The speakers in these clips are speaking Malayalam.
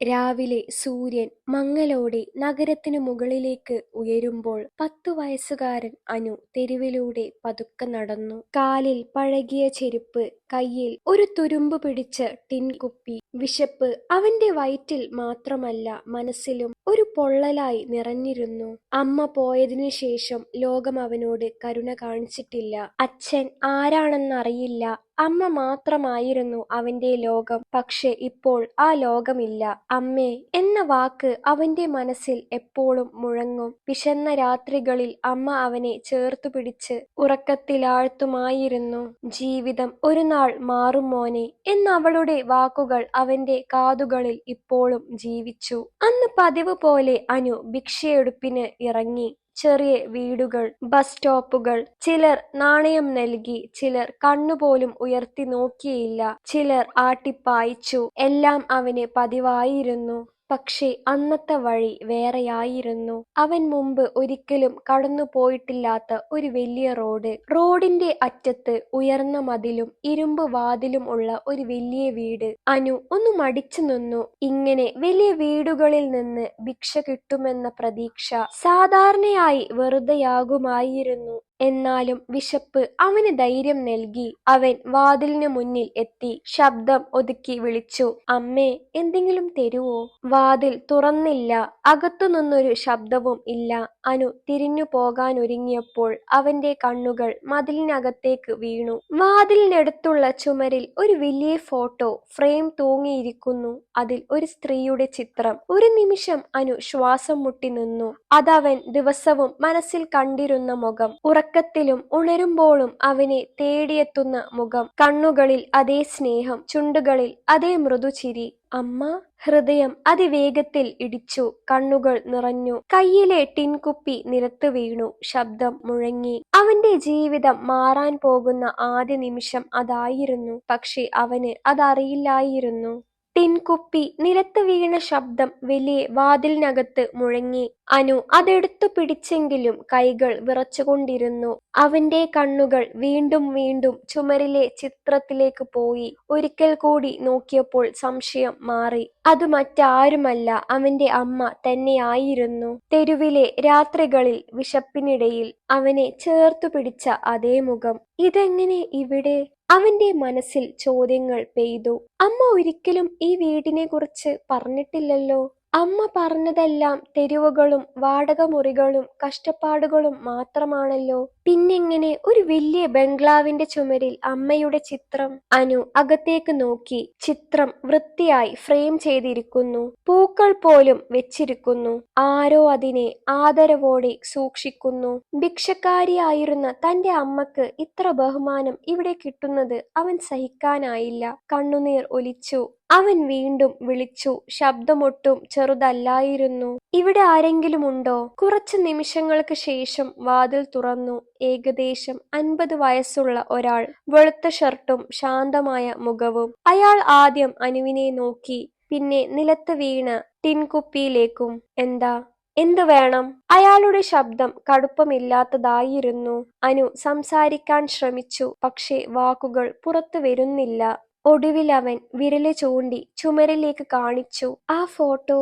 രാവിലെ സൂര്യൻ മങ്ങലോടെ നഗരത്തിനു മുകളിലേക്ക് ഉയരുമ്പോൾ പത്തു വയസ്സുകാരൻ അനു തെരുവിലൂടെ പതുക്കെ നടന്നു. കാലിൽ പഴകിയ ചെരുപ്പ്, കയ്യിൽ ഒരു തുരുമ്പ് പിടിച്ച് ടിൻ കുപ്പി. വിശപ്പ് അവന്റെ വയറ്റിൽ മാത്രമല്ല മനസ്സിലും ഒരു പൊള്ളലായി നിറഞ്ഞിരുന്നു. അമ്മ പോയതിനു ശേഷം ലോകം അവനോട് കരുണ കാണിച്ചിട്ടില്ല. അച്ഛൻ ആരാണെന്നറിയില്ല. അമ്മ മാത്രമായിരുന്നു അവന്റെ ലോകം. പക്ഷെ ഇപ്പോൾ ആ ലോകമില്ല. അമ്മേ എന്ന വാക്ക് അവന്റെ മനസ്സിൽ എപ്പോഴും മുഴങ്ങും. വിശന്ന രാത്രികളിൽ അമ്മ അവനെ ചേർത്തു പിടിച്ച് ഉറക്കത്തിലാഴ്ത്തുമായിരുന്നു. ജീവിതം ഒരുനാൾ മാറും മോനെ എന്നവളുടെ വാക്കുകൾ അവന്റെ കാതുകളിൽ ഇപ്പോഴും ജീവിച്ചു. അന്ന് പതിവ് പോലെ അനു ഭിക്ഷയെടുപ്പിന് ഇറങ്ങി. ചെറിയ വീടുകൾ, ബസ് സ്റ്റോപ്പുകൾ. ചിലർ നാണയം നൽകി, ചിലർ കണ്ണുപോലും ഉയർത്തി നോക്കിയില്ല. ചിലർ ആട്ടിപ്പായിച്ചു. എല്ലാം അവന് പതിവായിരുന്നു. പക്ഷേ അന്നത്തെ വഴി വേറെയായിരുന്നു. അവൻ മുമ്പ് ഒരിക്കലും കടന്നുപോയിട്ടില്ലാത്ത ഒരു വലിയ റോഡ്. റോഡിന്റെ അറ്റത്ത് ഉയർന്ന മതിലും ഇരുമ്പ് വാതിലും ഉള്ള ഒരു വലിയ വീട്. അനു ഒന്ന് മടിച്ചു നിന്നു. ഇങ്ങനെ വലിയ വീടുകളിൽ നിന്ന് ഭിക്ഷ കിട്ടുമെന്ന പ്രതീക്ഷ സാധാരണയായി വെറുതെയാകുമായിരുന്നു. എന്നാലും വിശപ്പ് അവന് ധൈര്യം നൽകി. അവൻ വാതിലിന് മുന്നിൽ എത്തി. ശബ്ദം ഒതുക്കി വിളിച്ചു "അമ്മേ എന്തെങ്കിലും തരുവോ? " വാതിൽ തുറന്നില്ല. അകത്തുനിന്നൊരു ശബ്ദവും ഇല്ല. അനു തിരിഞ്ഞു പോകാനൊരുങ്ങിയപ്പോൾ അവന്റെ കണ്ണുകൾ മതിലിനകത്തേക്ക് വീണു. വാതിലിനടുത്തുള്ള ചുമരിൽ ഒരു വലിയ ഫോട്ടോ ഫ്രെയിം തൂങ്ങിയിരിക്കുന്നു. അതിൽ ഒരു സ്ത്രീയുടെ ചിത്രം. ഒരു നിമിഷം അനു ശ്വാസം മുട്ടി നിന്നു. അതവൻ ദിവസവും മനസ്സിൽ കണ്ടിരുന്ന മുഖം. ഉറക്കത്തിലും ഉണരുമ്പോഴും അവനെ തേടിയെത്തുന്ന മുഖം. കണ്ണുകളിൽ അതേ സ്നേഹം. ചുണ്ടുകളിൽ അതേ മൃദുചിരി. "അമ്മാ... " ഹൃദയം അതിവേഗത്തിൽ ഇടിച്ചു. കണ്ണുകൾ നിറഞ്ഞു. കയ്യിലെ ടിൻകുപ്പി നിലത്ത് വീണു. ശബ്ദം മുഴങ്ങി. അവന്റെ ജീവിതം മാറാൻ പോകുന്ന ആദ്യ നിമിഷം അതായിരുന്നു. പക്ഷെ അവന് അതറിയില്ലായിരുന്നു. ടിൻ കുപ്പി നിലത്ത് വീണ ശബ്ദം വലിയ വാതിലിനകത്ത് മുഴങ്ങി. അനു അതെടുത്തു പിടിച്ചെങ്കിലും കൈകൾ വിറച്ചുകൊണ്ടിരുന്നു. അവന്റെ കണ്ണുകൾ വീണ്ടും വീണ്ടും ചുമരിലെ ചിത്രത്തിലേക്ക് പോയി. ഒരിക്കൽ കൂടി നോക്കിയപ്പോൾ സംശയം മാറി. അത് മറ്റാരുമല്ല അവന്റെ അമ്മ തന്നെയായിരുന്നു. തെരുവിലെ രാത്രികളിൽ വിശപ്പിനിടയിൽ അവനെ ചേർത്തു പിടിച്ച അതേ മുഖം. ഇതെങ്ങനെ ഇവിടെ? അവന്റെ മനസ്സിൽ ചോദ്യങ്ങൾ പെയ്തു. അമ്മ ഒരിക്കലും ഈ വീടിനെ കുറിച്ച് പറഞ്ഞിട്ടില്ലല്ലോ. അമ്മ പറഞ്ഞതെല്ലാം തെരുവുകളും വാടകമുറികളും കഷ്ടപ്പാടുകളും മാത്രമാണല്ലോ. പിന്നെങ്ങനെ ഒരു വലിയ ബംഗ്ലാവിന്റെ ചുമരിൽ അമ്മയുടെ ചിത്രം? അനു അകത്തേക്ക് നോക്കി. ചിത്രം വൃത്തിയായി ഫ്രെയിം ചെയ്തിരിക്കുന്നു. പൂക്കൾ പോലും വെച്ചിരിക്കുന്നു. ആരോ അതിനെ ആദരവോടെ സൂക്ഷിക്കുന്നു. ഭിക്ഷക്കാരിയായിരുന്ന തന്റെ അമ്മയ്ക്ക് ഇത്ര ബഹുമാനം ഇവിടെ കിട്ടുന്നത് അവൻ സഹിക്കാനായില്ല. കണ്ണുനീർ ഒലിച്ചു. അവൻ വീണ്ടും വിളിച്ചു. ശബ്ദമൊട്ടും ചെറുതല്ലായിരുന്നു. "ഇവിടെ ആരെങ്കിലും ഉണ്ടോ " കുറച്ച് നിമിഷങ്ങൾക്ക് ശേഷം വാതിൽ തുറന്നു. ഏകദേശം അൻപത് വയസ്സുള്ള ഒരാൾ. വെളുത്ത ഷർട്ടും ശാന്തമായ മുഖവും. അയാൾ ആദ്യം അനുവിനെ നോക്കി. പിന്നെ നിലത്ത് വീണ ടിൻകുപ്പിയിലേക്കും "എന്താ? എന്ത് വേണം? " അയാളുടെ ശബ്ദം കടുപ്പമില്ലാത്തതായിരുന്നു. അനു സംസാരിക്കാൻ ശ്രമിച്ചു. പക്ഷേ വാക്കുകൾ പുറത്തു വരുന്നില്ല. ഒടുവിൽ അവൻ വിരൽ ചൂണ്ടി ചുമരിലേക്ക് കാണിച്ചു. "ആ ഫോട്ടോ...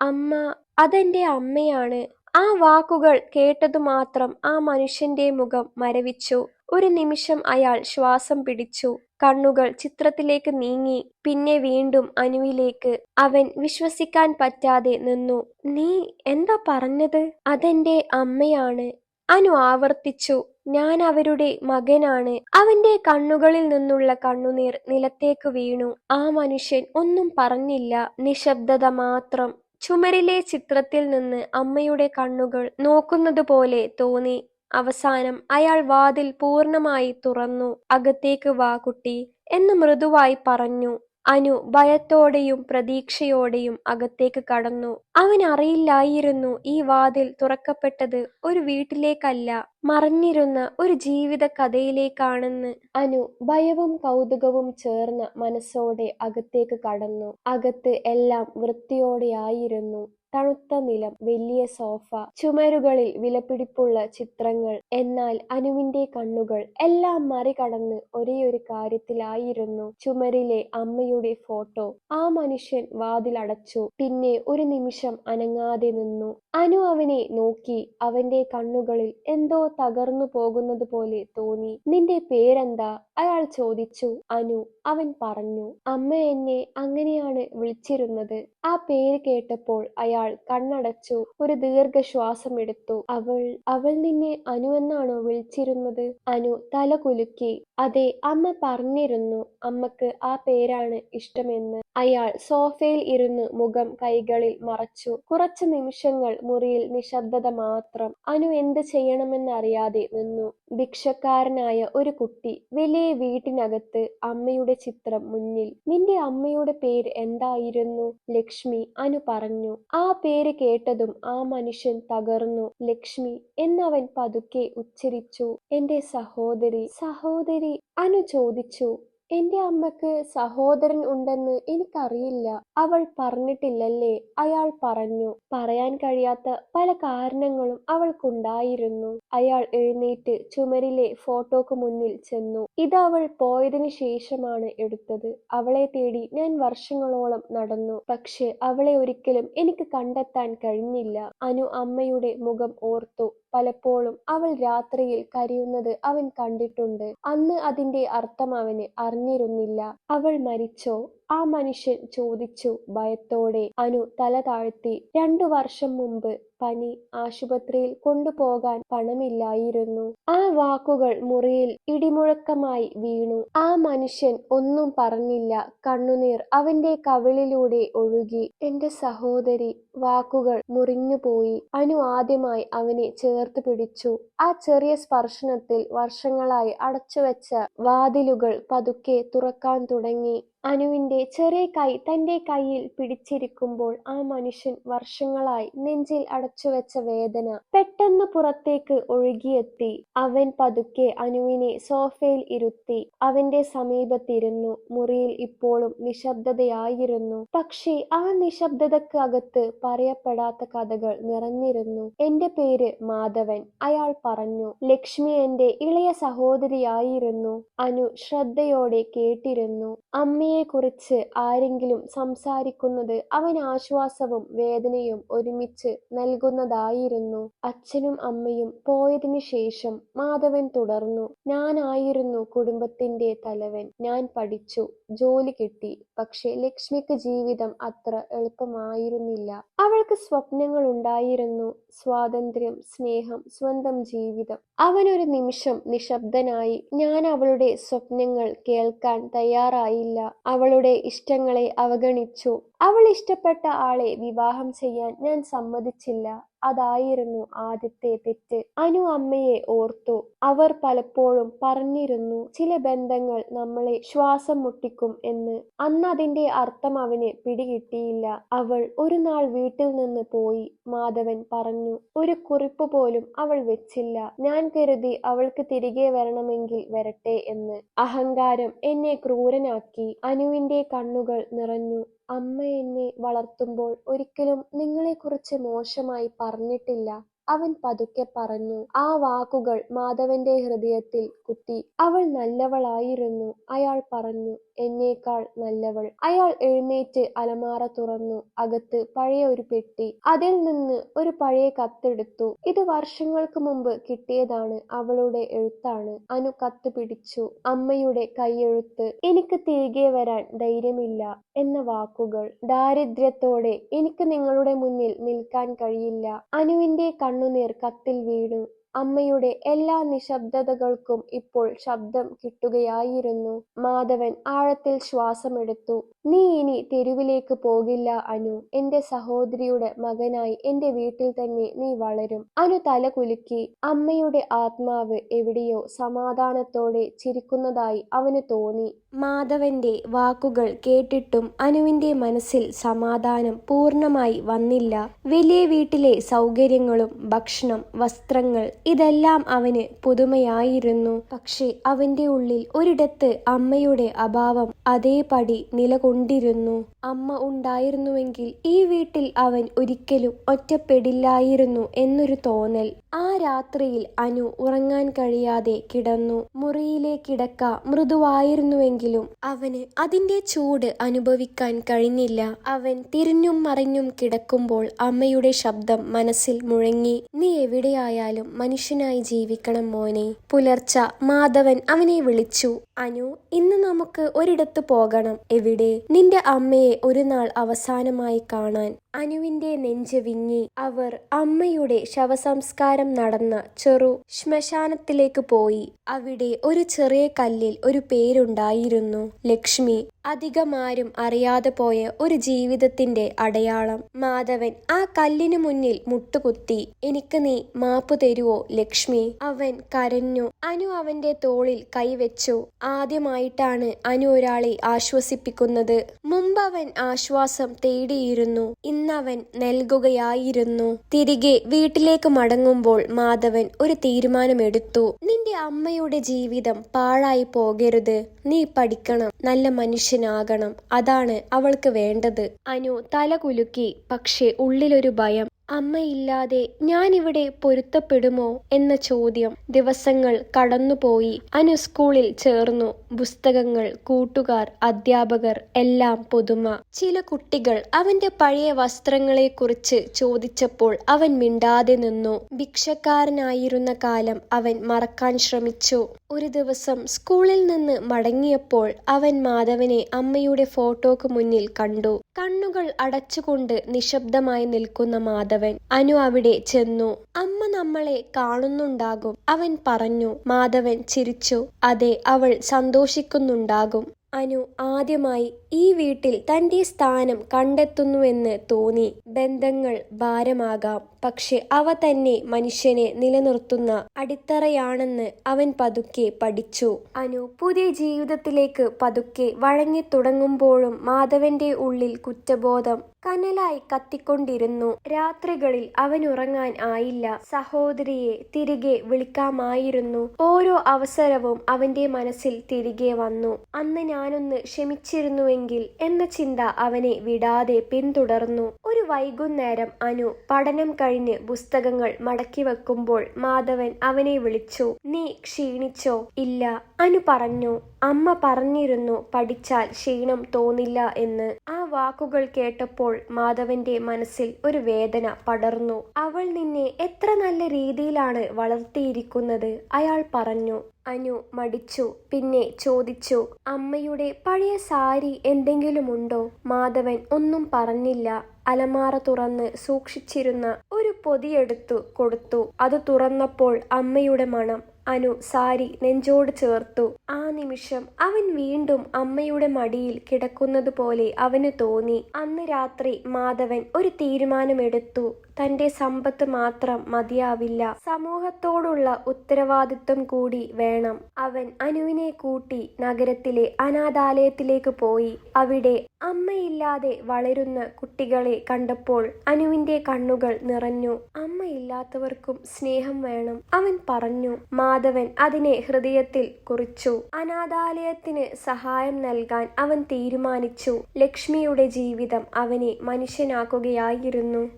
അമ്മ... അതെന്റെ അമ്മയാണ്. " ആ വാക്കുകൾ കേട്ടതുമാത്രം ആ മനുഷ്യന്റെ മുഖം മരവിച്ചു. ഒരു നിമിഷം അയാൾ ശ്വാസം പിടിച്ചു. കണ്ണുകൾ ചിത്രത്തിലേക്ക് നീങ്ങി. പിന്നെ വീണ്ടും അനുവിലേക്ക്. അവൻ വിശ്വസിക്കാൻ പറ്റാതെ നിന്നു. "നീ എന്താ പറഞ്ഞത്? " "അതെന്റെ അമ്മയാണ്. " അനു ആവർത്തിച്ചു. "ഞാൻ അവരുടെ മകനാണ്. " അവന്റെ കണ്ണുകളിൽ നിന്നുള്ള കണ്ണുനീർ നിലത്തേക്ക് വീണു. ആ മനുഷ്യൻ ഒന്നും പറഞ്ഞില്ല. നിശബ്ദത മാത്രം. ചുമരിലെ ചിത്രത്തിൽ നിന്ന് അമ്മയുടെ കണ്ണുകൾ നോക്കുന്നതുപോലെ തോന്നി. അവസാനം അയാൾ വാതിൽ പൂർണമായി തുറന്നു. "അകത്തേക്ക് വാ കുട്ടി " എന്ന് മൃദുവായി പറഞ്ഞു. അനു ഭയത്തോടെയും പ്രതീക്ഷയോടെയും അകത്തേക്ക് കടന്നു. അവൻ അറിയില്ലായിരുന്നു ഈ വാതിൽ തുറക്കപ്പെട്ടത് ഒരു വീട്ടിലേക്കല്ല, മറഞ്ഞിരുന്ന ഒരു ജീവിത കഥയിലേക്കാണെന്ന്. അനു ഭയവും കൗതുകവും ചേർന്ന മനസ്സോടെ അകത്തേക്ക് കടന്നു. അകത്ത് എല്ലാം വൃത്തിയോടെയായിരുന്നു. തണുത്ത നിലം വലിയ സോഫ ചുമരുകളിൽ വിലപിടിപ്പുള്ള ചിത്രങ്ങൾ എന്നാൽ അനുവിന്റെ കണ്ണുകൾ എല്ലാം മറികടന്ന് ഒരേയൊരു കാര്യത്തിലായിരുന്നു ചുമരിലെ അമ്മയുടെ ഫോട്ടോ. ആ മനുഷ്യൻ വാതിലടച്ചു പിന്നെ ഒരു നിമിഷം അനങ്ങാതെ നിന്നു. അനു അവനെ നോക്കി അവന്റെ കണ്ണുകളിൽ എന്തോ തകർന്നു പോകുന്നത് പോലെ തോന്നി. നിന്റെ പേരെന്താ? അയാൾ ചോദിച്ചു. അനു അവൻ പറഞ്ഞു അമ്മ എന്നെ അങ്ങനെയാണ് വിളിച്ചിരുന്നത്. ആ പേര് കേട്ടപ്പോൾ അയാൾ കണ്ണടച്ചു ഒരു ദീർഘശ്വാസം എടുത്തു. അവൾ അവൾ നിന്നെ അനു എന്നാണോ വിളിച്ചിരുന്നത്? അനു തല കുലുക്കി. അതെ അമ്മ പറഞ്ഞിരുന്നു അമ്മയ്ക്ക് ആ പേരാണ് ഇഷ്ടമെന്ന്. അയാൾ സോഫയിൽ ഇരുന്ന് മുഖം കൈകളിൽ മറച്ചു. കുറച്ചു നിമിഷങ്ങൾ മുറിയിൽ നിശബ്ദത മാത്രം. അനു എന്ത് ചെയ്യണമെന്നറിയാതെ നിന്നു. ഭിക്ഷക്കാരനായ ഒരു കുട്ടി വലിയ വീട്ടിനകത്ത് അമ്മയുടെ ചിത്രം മുന്നിൽ. നിന്റെ അമ്മയുടെ പേര് എന്തായിരുന്നു? ലക്ഷ്മി അനു പറഞ്ഞു. ആ പേര് കേട്ടതും ആ മനുഷ്യൻ തകർന്നു. ലക്ഷ്മി എന്നവൻ പതുക്കെ ഉച്ചരിച്ചു. എന്റെ സഹോദരി സഹോദരി അനു ചോദിച്ചു. എന്റെ അമ്മയ്ക്ക് സഹോദരൻ ഉണ്ടെന്ന് എനിക്കറിയില്ല. അവൾ പറഞ്ഞിട്ടില്ലല്ലേ? അയാൾ പറഞ്ഞു. പറയാൻ കഴിയാത്ത പല കാരണങ്ങളും അവൾക്കുണ്ടായിരുന്നു. അയാൾ എഴുന്നേറ്റ് ചുമരിലെ ഫോട്ടോക്ക് മുന്നിൽ ചെന്നു. ഇത് അവൾ പോയതിനു ശേഷമാണ് എടുത്തത്. അവളെ തേടി ഞാൻ വർഷങ്ങളോളം നടന്നു. പക്ഷെ അവളെ ഒരിക്കലും എനിക്ക് കണ്ടെത്താൻ കഴിഞ്ഞില്ല. അനു അമ്മയുടെ മുഖം ഓർത്തു. പലപ്പോഴും അവൾ രാത്രിയിൽ കരയുന്നത് അവൻ കണ്ടിട്ടുണ്ട്. അന്ന് അതിന്റെ അർത്ഥം അവന് അറിഞ്ഞിരുന്നില്ല അവൾ മരിച്ചോ? ആ മനുഷ്യൻ ചോദിച്ചു ഭയത്തോടെ. അനു തല താഴ്ത്തി. രണ്ടു വർഷം മുമ്പ് പനി ആശുപത്രിയിൽ കൊണ്ടുപോകാൻ പണമില്ലായിരുന്നു. ആ വാക്കുകൾ മുറിയിൽ ഇടിമുഴക്കമായി വീണു. ആ മനുഷ്യൻ ഒന്നും പറഞ്ഞില്ല. കണ്ണുനീർ അവന്റെ കവിളിലൂടെ ഒഴുകി. എന്റെ സഹോദരി വാക്കുകൾ മുറിഞ്ഞുപോയി അനു ആദ്യമായി അവനെ ചേർത്ത് പിടിച്ചു. ആ ചെറിയ സ്പർശനത്തിൽ വർഷങ്ങളായി അടച്ചുവെച്ച വാതിലുകൾ പതുക്കെ തുറക്കാൻ തുടങ്ങി. അനുവിന്റെ ചെറിയ കൈ തന്റെ കയ്യിൽ പിടിച്ചിരിക്കുമ്പോൾ ആ മനുഷ്യൻ വർഷങ്ങളായി നെഞ്ചിൽ അടച്ചുവെച്ച വേദന പെട്ടെന്ന് പുറത്തേക്ക് ഒഴുകിയെത്തി. അവൻ പതുക്കെ അനുവിനെ സോഫയിൽ ഇരുത്തി. അവന്റെ സമീപത്തിരുന്നു. മുറിയിൽ ഇപ്പോഴും നിശബ്ദതയായിരുന്നു. പക്ഷേ ആ നിശബ്ദതക്ക് അകത്ത് പറയപ്പെടാത്ത കഥകൾ നിറഞ്ഞിരുന്നു. എന്റെ പേര് മാധവൻ. അയാൾ പറഞ്ഞു ലക്ഷ്മി എന്റെ ഇളയ സഹോദരിയായിരുന്നു. അനു ശ്രദ്ധയോടെ കേട്ടിരുന്നു. അമ്മയെക്കുറിച്ച് ആരെങ്കിലും സംസാരിക്കുന്നത് അവൻ ആശ്വാസവും വേദനയും ഒരുമിച്ച് നൽകുന്നതായിരുന്നു. അച്ഛനും അമ്മയും പോയതിനു ശേഷം മാധവൻ തുടർന്നു. ഞാനായിരുന്നു കുടുംബത്തിന്റെ തലവൻ. ഞാൻ പഠിച്ചു. ജോലി കിട്ടി. പക്ഷെ ലക്ഷ്മിക്ക് ജീവിതം അത്ര എളുപ്പമായിരുന്നില്ല. അവൾക്ക് സ്വപ്നങ്ങൾ ഉണ്ടായിരുന്നു സ്വാതന്ത്ര്യം സ്നേഹം സ്വന്തം ജീവിതം. അവനൊരു നിമിഷം നിശബ്ദനായി ഞാൻ അവളുടെ സ്വപ്നങ്ങൾ കേൾക്കാൻ തയ്യാറായില്ല. അവളുടെ ഇഷ്ടങ്ങളെ അവഗണിച്ചു. അവൾ ഇഷ്ടപ്പെട്ട ആളെ വിവാഹം ചെയ്യാൻ ഞാൻ സമ്മതിച്ചില്ല. അതായിരുന്നു ആദ്യത്തെ തെറ്റ്. അനു അമ്മയെ ഓർത്തു. അവർ പലപ്പോഴും പറഞ്ഞിരുന്നു ചില ബന്ധങ്ങൾ നമ്മളെ ശ്വാസം മുട്ടിക്കും എന്ന്. അന്ന് അതിന്റെ അർത്ഥം അവന് പിടികിട്ടിയില്ല. അവൾ ഒരു നാൾ വീട്ടിൽ നിന്ന് പോയി. മാധവൻ പറഞ്ഞു ഒരു കുറിപ്പ് പോലും അവൾ വെച്ചില്ല. ഞാൻ കരുതി അവൾക്ക് തിരികെ വരണമെങ്കിൽ വരട്ടെ എന്ന്. അഹങ്കാരം എന്നെ ക്രൂരനാക്കി അനുവിന്റെ കണ്ണുകൾ നിറഞ്ഞു. അമ്മ എന്നെ വളർത്തുമ്പോൾ ഒരിക്കലും നിങ്ങളെക്കുറിച്ച് മോശമായി പറഞ്ഞിട്ടില്ല. അവൻ പതുക്കെ പറഞ്ഞു ആ വാക്കുകൾ മാധവന്റെ ഹൃദയത്തിൽ കുത്തി. അവൾ നല്ലവളായിരുന്നു അയാൾ പറഞ്ഞു. എന്നേക്കാൾ നല്ലവൾ. അയാൾ എഴുന്നേറ്റ് അലമാറ തുറന്നു. അകത്ത് പഴയ ഒരു പെട്ടി. അതിൽ നിന്ന് ഒരു പഴയ കത്തെടുത്തു. ഇത് വർഷങ്ങൾക്ക് മുമ്പ് കിട്ടിയതാണ്. അവളുടെ എഴുത്താണ്. അനു കത്ത് പിടിച്ചു. അമ്മയുടെ കൈയെഴുത്ത്. എനിക്ക് തിരികെ വരാൻ ധൈര്യമില്ല എന്ന വാക്കുകൾ. ദാരിദ്ര്യത്തോടെ എനിക്ക് നിങ്ങളുടെ മുന്നിൽ നിൽക്കാൻ കഴിയില്ല. അനുവിന്റെ കണ്ണുനീർ കത്തിൽ വീണു. അമ്മയുടെ എല്ലാ നിശബ്ദതകൾക്കും ഇപ്പോൾ ശബ്ദം കിട്ടുകയായിരുന്നു. മാധവൻ ആഴത്തിൽ ശ്വാസമെടുത്തു. നീ ഇനി തെരുവിലേക്ക് പോകില്ല അനു. എന്റെ സഹോദരിയുടെ മകനായി എന്റെ വീട്ടിൽ തന്നെ നീ വളരും അനു തല കുലുക്കി. അമ്മയുടെ ആത്മാവ് എവിടെയോ സമാധാനത്തോടെ ചിരിക്കുന്നതായി അവന് തോന്നി. മാധവന്റെ വാക്കുകൾ കേട്ടിട്ടും അനുവിന്റെ മനസ്സിൽ സമാധാനം പൂർണമായി വന്നില്ല. വലിയ വീട്ടിലെ സൗകര്യങ്ങളും ഭക്ഷണം വസ്ത്രങ്ങൾ ഇതെല്ലാം അവന് പുതുമയായിരുന്നു. പക്ഷെ അവന്റെ ഉള്ളിൽ ഒരിടത്ത് അമ്മയുടെ അഭാവം അതേപടി നിലകൊണ്ടിരുന്നു. അമ്മ ഉണ്ടായിരുന്നുവെങ്കിൽ ഈ വീട്ടിൽ അവൻ ഒരിക്കലും ഒറ്റപ്പെടില്ലായിരുന്നു എന്നൊരു തോന്നൽ ആ രാത്രിയിൽ അനു ഉറങ്ങാൻ കഴിയാതെ കിടന്നു. മുറിയിലെ കിടക്ക മൃദുവായിരുന്നുവെങ്കിലും അവന് അതിന്റെ ചൂട് അനുഭവിക്കാൻ കഴിഞ്ഞില്ല. അവൻ തിരിഞ്ഞും മറിഞ്ഞും കിടക്കുമ്പോൾ അമ്മയുടെ ശബ്ദം മനസ്സിൽ മുഴങ്ങി നീ എവിടെയായാലും മനുഷ്യനായി ജീവിക്കണം മോനെ. പുലർച്ച മാധവൻ അവനെ വിളിച്ചു അനു ഇന്ന് നമുക്ക് ഒരിടത്ത് പോകണം. എവിടെ? നിന്റെ അമ്മയെ ഒരു നാൾ അവസാനമായി കാണാൻ. അനുവിന്റെ നെഞ്ച് വിങ്ങി അവർ അമ്മയുടെ ശവസംസ്കാരം നടന്ന ചെറു ശ്മശാനത്തിലേക്ക് പോയി. അവിടെ ഒരു ചെറിയ കല്ലിൽ ഒരു പേരുണ്ടായിരുന്നു. ലക്ഷ്മി അധികമാരും അറിയാതെ പോയ ഒരു ജീവിതത്തിന്റെ അടയാളം. മാധവൻ ആ കല്ലിനു മുന്നിൽ മുട്ടുകുത്തി എനിക്ക് നീ മാപ്പ് തരുവോ ലക്ഷ്മി? അവൻ കരഞ്ഞു. അനു അവന്റെ തോളിൽ കൈവച്ചു. ആദ്യമായിട്ടാണ് അനു ഒരാളെ ആശ്വസിപ്പിക്കുന്നത്. മുമ്പ് അവൻ ആശ്വാസം തേടിയിരുന്നു. ഇന്നവൻ നൽകുകയായിരുന്നു. തിരികെ വീട്ടിലേക്ക് മടങ്ങുമ്പോൾ മാധവൻ ഒരു തീരുമാനമെടുത്തു. നിന്റെ അമ്മയുടെ ജീവിതം പാഴായി പോകരുത്. നീ പഠിക്കണം. നല്ല മനുഷ്യനാകണം. അതാണ് അവൾക്ക് വേണ്ടത്. അനു തല കുലുക്കി. പക്ഷേ ഉള്ളിലൊരു ഭയം. അമ്മയില്ലാതെ ഞാനിവിടെ പൊരുത്തപ്പെടുമോ എന്ന ചോദ്യം ദിവസങ്ങൾ കടന്നുപോയി. അനു സ്കൂളിൽ ചേർന്നു. പുസ്തകങ്ങൾ കൂട്ടുകാർ അധ്യാപകർ എല്ലാം പുതുമ. ചില കുട്ടികൾ അവന്റെ പഴയ വസ്ത്രങ്ങളെക്കുറിച്ച് ചോദിച്ചപ്പോൾ അവൻ മിണ്ടാതെ നിന്നു. ഭിക്ഷക്കാരനായിരുന്ന കാലം അവൻ മറക്കാൻ ശ്രമിച്ചു. ഒരു ദിവസം സ്കൂളിൽ നിന്ന് മടങ്ങിയപ്പോൾ അവൻ മാധവനെ അമ്മയുടെ ഫോട്ടോക്ക് മുന്നിൽ കണ്ടു. കണ്ണുകൾ അടച്ചുകൊണ്ട് നിശബ്ദമായി നിൽക്കുന്ന മാധവൻ അനു അവിടെ ചെന്നു. അമ്മ നമ്മളെ കാണുന്നുണ്ടാകും. അവൻ പറഞ്ഞു മാധവൻ ചിരിച്ചു. അതെ അവൾ സന്തോഷിക്കുന്നുണ്ടാകും. അനു ആദ്യമായി ഈ വീട്ടിൽ തന്റെ സ്ഥാനം കണ്ടെത്തുന്നുവെന്ന് തോന്നി. ബന്ധങ്ങൾ ഭാരമാകാം. പക്ഷെ അവ തന്നെ മനുഷ്യനെ നിലനിർത്തുന്ന അടിത്തറയാണെന്ന് അവൻ പതുക്കെ പഠിച്ചു. അനു പുതിയ ജീവിതത്തിലേക്ക് പതുക്കെ വഴങ്ങി തുടങ്ങുമ്പോഴും മാധവന്റെ ഉള്ളിൽ കുറ്റബോധം കനലായി കത്തിക്കൊണ്ടിരുന്നു. രാത്രികളിൽ അവൻ ഉറങ്ങാൻ ആയില്ല. സഹോദരിയെ തിരികെ വിളിക്കാമായിരുന്നു. ഓരോ അവസരവും അവന്റെ മനസ്സിൽ തിരികെ വന്നു. അന്ന് ഞാനൊന്ന് ക്ഷമിച്ചിരുന്നുവെങ്കിൽ എന്ന ചിന്ത അവനെ വിടാതെ പിന്തുടർന്നു. ഒരു വൈകുന്നേരം അനു പഠനം കഴിഞ്ഞ് പുസ്തകങ്ങൾ മടക്കി വെക്കുമ്പോൾ മാധവൻ അവനെ വിളിച്ചു. നീ ക്ഷീണിച്ചോ? ഇല്ല. അനു പറഞ്ഞു. അമ്മ പറഞ്ഞിരുന്നു പഠിച്ചാൽ ക്ഷീണം തോന്നില്ല എന്ന്. ആ വാക്കുകൾ കേട്ടപ്പോൾ മാധവന്റെ മനസ്സിൽ ഒരു വേദന പടർന്നു. അവൾ നിന്നെ എത്ര നല്ല രീതിയിലാണ് വളർത്തിയിരിക്കുന്നത് അയാൾ പറഞ്ഞു. അനു മടിച്ചു പിന്നെ ചോദിച്ചു അമ്മയുടെ പഴയ സാരി എന്തെങ്കിലുമുണ്ടോ മാധവൻ ഒന്നും പറഞ്ഞില്ല. അലമാറ തുറന്ന് സൂക്ഷിച്ചിരുന്ന ഒരു പൊതിയെടുത്തു കൊടുത്തു. അത് തുറന്നപ്പോൾ അമ്മയുടെ മണം അനു സാരി നെഞ്ചോട് ചേർത്തു. ആ നിമിഷം അവൻ വീണ്ടും അമ്മയുടെ മടിയിൽ കിടക്കുന്നത് പോലെ അവന് തോന്നി. അന്ന് രാത്രി മാധവൻ ഒരു തീരുമാനമെടുത്തു. തന്റെ സമ്പത്ത് മാത്രം മതിയാവില്ല. സമൂഹത്തോടുള്ള ഉത്തരവാദിത്വം കൂടി വേണം. അവൻ അനുവിനെ കൂട്ടി നഗരത്തിലെ അനാഥാലയത്തിലേക്ക് പോയി. അവിടെ അമ്മയില്ലാതെ വളരുന്ന കുട്ടികളെ കണ്ടപ്പോൾ അനുവിന്റെ കണ്ണുകൾ നിറഞ്ഞു. അമ്മയില്ലാത്തവർക്കും സ്നേഹം വേണം. അവൻ പറഞ്ഞു മാധവൻ അതിനെ ഹൃദയത്തിൽ കുറിച്ചു. അനാഥാലയത്തിന് സഹായം നൽകാൻ അവൻ തീരുമാനിച്ചു. ലക്ഷ്മിയുടെ ജീവിതം അവനെ മനുഷ്യനാക്കുകയായിരുന്നു.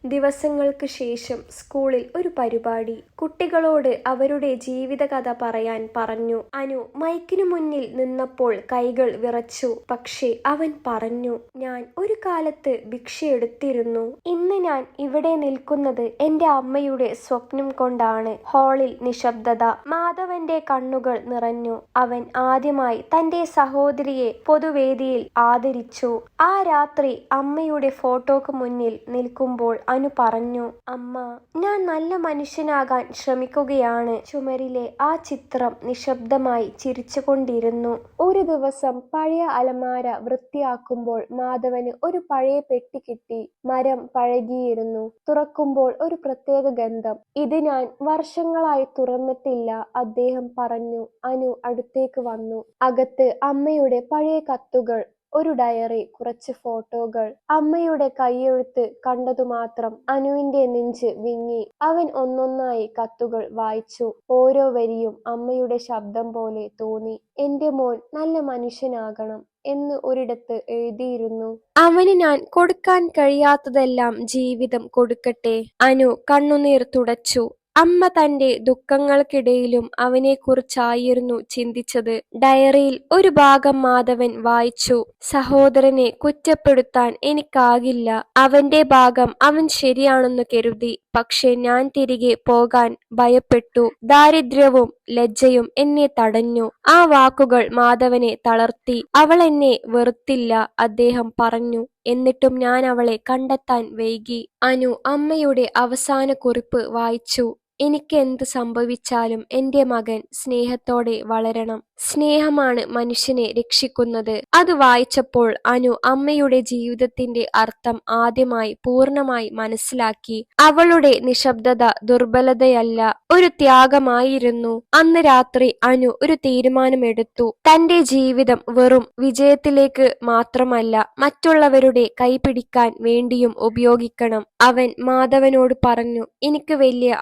ദിവസങ്ങൾക്ക് ശേഷം സ്കൂളിൽ ഒരു പരിപാടി. കുട്ടികളോട് അവരുടെ ജീവിതകഥ പറയാൻ പറഞ്ഞു. അനു മൈക്കിനു മുന്നിൽ നിന്നപ്പോൾ കൈകൾ വിറച്ചു. പക്ഷേ അവൻ പറഞ്ഞു ഞാൻ ഒരു കാലത്ത് ഭിക്ഷയെടുത്തിരുന്നു ഇന്ന് ഞാൻ ഇവിടെ നിൽക്കുന്നത് എന്റെ അമ്മയുടെ സ്വപ്നം കൊണ്ടാണ്. ഹാളിൽ നിശബ്ദത. മാധവന്റെ കണ്ണുകൾ നിറഞ്ഞു. അവൻ ആദ്യമായി തന്റെ സഹോദരിയെ പൊതുവേദിയിൽ ആദരിച്ചു. ആ രാത്രി അമ്മയുടെ ഫോട്ടോക്ക് മുന്നിൽ നിൽക്കുമ്പോൾ അനു പറഞ്ഞു പറഞ്ഞു അമ്മ ഞാൻ നല്ല മനുഷ്യനാകാൻ ശ്രമിക്കുകയാണ്. ചുമരിലെ ആ ചിത്രം നിശബ്ദമായി ചിരിച്ചുകൊണ്ടിരുന്നു. ഒരു ദിവസം പഴയ അലമാര വൃത്തിയാക്കുമ്പോൾ മാധവന് ഒരു പഴയ പെട്ടി കിട്ടി. മരം പഴകിയിരുന്നു. തുറക്കുമ്പോൾ ഒരു പ്രത്യേക ഗന്ധം. ഇത് ഞാൻ വർഷങ്ങളായി തുറന്നിട്ടില്ല അദ്ദേഹം പറഞ്ഞു. അനു അടുത്തേക്ക് വന്നു. അകത്ത് അമ്മയുടെ പഴയ കത്തുകൾ ഒരു ഡയറി കുറച്ച് ഫോട്ടോകൾ അമ്മയുടെ കൈയെഴുത്ത് കണ്ടതുമാത്രം അനുവിന്റെ നെഞ്ച് വിങ്ങി അവൻ ഒന്നൊന്നായി കത്തുകൾ വായിച്ചു. ഓരോ വരിയും അമ്മയുടെ ശബ്ദം പോലെ തോന്നി. എന്റെ മോൻ നല്ല മനുഷ്യനാകണം എന്ന് ഒരിടത്ത് എഴുതിയിരുന്നു. അവന് ഞാൻ കൊടുക്കാൻ കഴിയാത്തതെല്ലാം ജീവിതം കൊടുക്കട്ടെ അനു കണ്ണുനീർ തുടച്ചു. അമ്മ തന്റെ ദുഃഖങ്ങൾക്കിടയിലും അവനെക്കുറിച്ചായിരുന്നു ചിന്തിച്ചത്. ഡയറിയിൽ ഒരു ഭാഗം മാധവൻ വായിച്ചു. സഹോദരനെ കുറ്റപ്പെടുത്താൻ എനിക്കാകില്ല. അവന്റെ ഭാഗം അവൻ ശരിയാണെന്ന് കരുതി. പക്ഷെ ഞാൻ തിരികെ പോകാൻ ഭയപ്പെട്ടു. ദാരിദ്ര്യവും ലജ്ജയും എന്നെ തടഞ്ഞു. ആ വാക്കുകൾ മാധവനെ തളർത്തി. അവൾ എന്നെ വെറുത്തില്ല അദ്ദേഹം പറഞ്ഞു. എന്നിട്ടും ഞാൻ അവളെ കണ്ടെത്താൻ വൈകി. അനു അമ്മയുടെ അവസാന കുറിപ്പ് വായിച്ചു. എനിക്ക് എന്ത് സംഭവിച്ചാലും എന്റെ മകൻ സ്നേഹത്തോടെ വളരണം. സ്നേഹമാണ് മനുഷ്യനെ രക്ഷിക്കുന്നത്. അത് വായിച്ചപ്പോൾ അനു അമ്മയുടെ ജീവിതത്തിന്റെ അർത്ഥം ആദ്യമായി പൂർണമായി മനസ്സിലാക്കി. അവളുടെ നിശബ്ദത ദുർബലതയല്ല ഒരു ത്യാഗമായിരുന്നു. അന്ന് രാത്രി അനു ഒരു തീരുമാനമെടുത്തു. തന്റെ ജീവിതം വെറും വിജയത്തിലേക്ക് മാത്രമല്ല മറ്റുള്ളവരുടെ കൈപിടിക്കാൻ വേണ്ടിയും ഉപയോഗിക്കണം. അവൻ മാധവനോട് പറഞ്ഞു എനിക്ക് വലിയ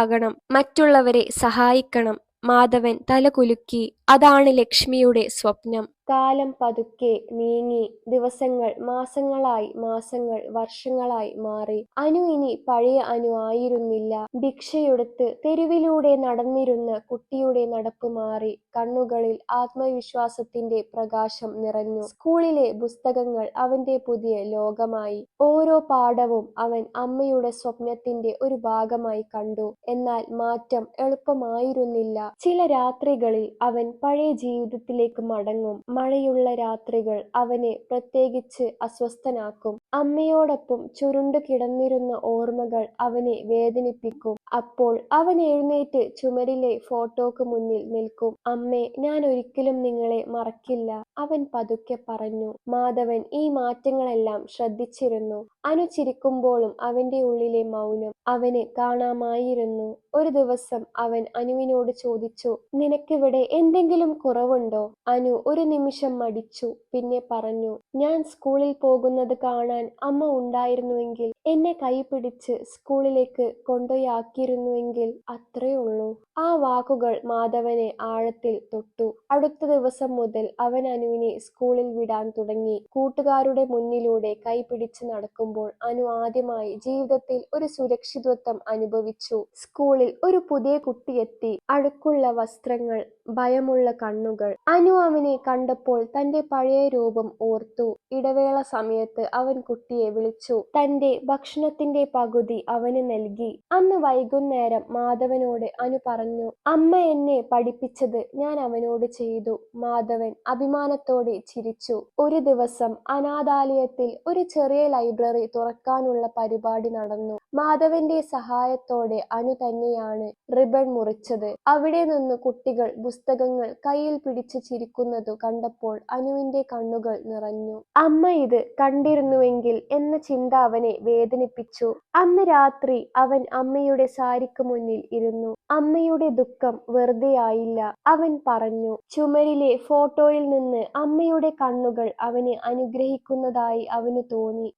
ആളാകണം മറ്റുള്ളവരെ സഹായിക്കണം. മാധവൻ തലകുലുക്കി അതാണ് ലക്ഷ്മിയുടെ സ്വപ്നം. കാലം പതുക്കെ നീങ്ങി ദിവസങ്ങൾ മാസങ്ങളായി മാസങ്ങൾ വർഷങ്ങളായി മാറി. അനു ഇനി പഴയ അനു ആയിരുന്നില്ല. ഭിക്ഷയെടുത്ത് തെരുവിലൂടെ നടന്നിരുന്ന കുട്ടിയുടെ നടപ്പ് മാറി. കണ്ണുകളിൽ ആത്മവിശ്വാസത്തിന്റെ പ്രകാശം നിറഞ്ഞു. സ്കൂളിലെ പുസ്തകങ്ങൾ അവന്റെ പുതിയ ലോകമായി. ഓരോ പാഠവും അവൻ അമ്മയുടെ സ്വപ്നത്തിന്റെ ഒരു ഭാഗമായി കണ്ടു. എന്നാൽ മാറ്റം എളുപ്പമായിരുന്നില്ല. ചില രാത്രികളിൽ അവൻ പഴയ ജീവിതത്തിലേക്ക് മടങ്ങും. മഴയുള്ള രാത്രികൾ അവനെ പ്രത്യേകിച്ച് അസ്വസ്ഥനാക്കും. അമ്മയോടൊപ്പം ചുരുണ്ടു കിടന്നിരുന്ന ഓർമ്മകൾ അവനെ വേദനിപ്പിക്കും. അപ്പോൾ അവൻ എഴുന്നേറ്റ് ചുമരിലെ ഫോട്ടോക്ക് മുന്നിൽ നിൽക്കും. അമ്മേ ഞാൻ ഒരിക്കലും നിങ്ങളെ മറക്കില്ല അവൻ പതുക്കെ പറഞ്ഞു. മാധവൻ ഈ മാറ്റങ്ങളെല്ലാം ശ്രദ്ധിച്ചിരുന്നു. അനു ചിരിക്കുമ്പോഴും അവന്റെ ഉള്ളിലെ മൗനം അവന് കാണാമായിരുന്നു. ഒരു ദിവസം അവൻ അനുവിനോട് ചോദിച്ചു നിനക്കിവിടെ എന്തെങ്കിലും കുറവുണ്ടോ? അനു ഒരു നിമിഷം മടിച്ചു പിന്നെ പറഞ്ഞു ഞാൻ സ്കൂളിൽ പോകുന്നത് കാണാൻ അമ്മ ഉണ്ടായിരുന്നുവെങ്കിൽ എന്നെ കൈപിടിച്ച് സ്കൂളിലേക്ക് കൊണ്ടുപോയാക്കിയിരുന്നുവെങ്കിൽ അത്രേ ഉള്ളൂ. ആ വാക്കുകൾ മാധവനെ ആഴത്തിൽ തൊട്ടു. അടുത്ത ദിവസം മുതൽ അവൻ അനുവിനെ സ്കൂളിൽ വിടാൻ തുടങ്ങി. കൂട്ടുകാരുടെ മുന്നിലൂടെ കൈപിടിച്ച് നടക്കുമ്പോൾ അനു ആദ്യമായി ജീവിതത്തിൽ ഒരു സുരക്ഷിതത്വം അനുഭവിച്ചു. സ്കൂളിൽ ഒരു പുതിയ കുട്ടിയെത്തി അഴുക്കുള്ള വസ്ത്രങ്ങൾ ഭയമുള്ള കണ്ണുകൾ. അനു അവനെ കണ്ടപ്പോൾ തന്റെ പഴയ രൂപം ഓർത്തു. ഇടവേള സമയത്ത് അവൻ കുട്ടിയെ വിളിച്ചു. തന്റെ ഭക്ഷണത്തിന്റെ പകുതി അവന് നൽകി. അന്ന് വൈകുന്നേരം മാധവനോട് അനു പറഞ്ഞു അമ്മ എന്നെ പഠിപ്പിച്ചത് ഞാൻ അവനോട് ചെയ്തു. മാധവൻ അഭിമാനത്തോടെ ചിരിച്ചു. ഒരു ദിവസം അനാഥാലയത്തിൽ ഒരു ചെറിയ ലൈബ്രറി തുറക്കാനുള്ള പരിപാടി നടന്നു. മാധവന്റെ സഹായത്തോടെ അനു തന്നെയാണ് റിബൺ മുറിച്ചത്. അവിടെ നിന്ന് കുട്ടികൾ പുസ്തകങ്ങൾ കയ്യിൽ പിടിച്ച് ചിരിക്കുന്നതു കണ്ടപ്പോൾ അനുവിന്റെ കണ്ണുകൾ നിറഞ്ഞു. അമ്മ ഇത് കണ്ടിരുന്നുവെങ്കിൽ എന്ന ചിന്ത അവനെ വേദനിപ്പിച്ചു. അന്ന് രാത്രി അവൻ അമ്മയുടെ സാരിക്ക് മുന്നിൽ ഇരുന്നു. അമ്മയുടെ ദുഃഖം വെറുതെയായില്ല അവൻ പറഞ്ഞു ചുമരിലെ ഫോട്ടോയിൽ നിന്ന് അമ്മയുടെ കണ്ണുകൾ അവനെ അനുഗ്രഹിക്കുന്നതായി അവന് തോന്നി.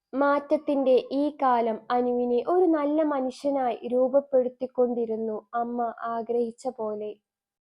മാറ്റത്തിന്റെ ഈ കാലം അനുവിനെ ഒരു നല്ല മനുഷ്യനായി രൂപപ്പെടുത്തിക്കൊണ്ടിരുന്നു. അമ്മ ആഗ്രഹിച്ച പോലെ.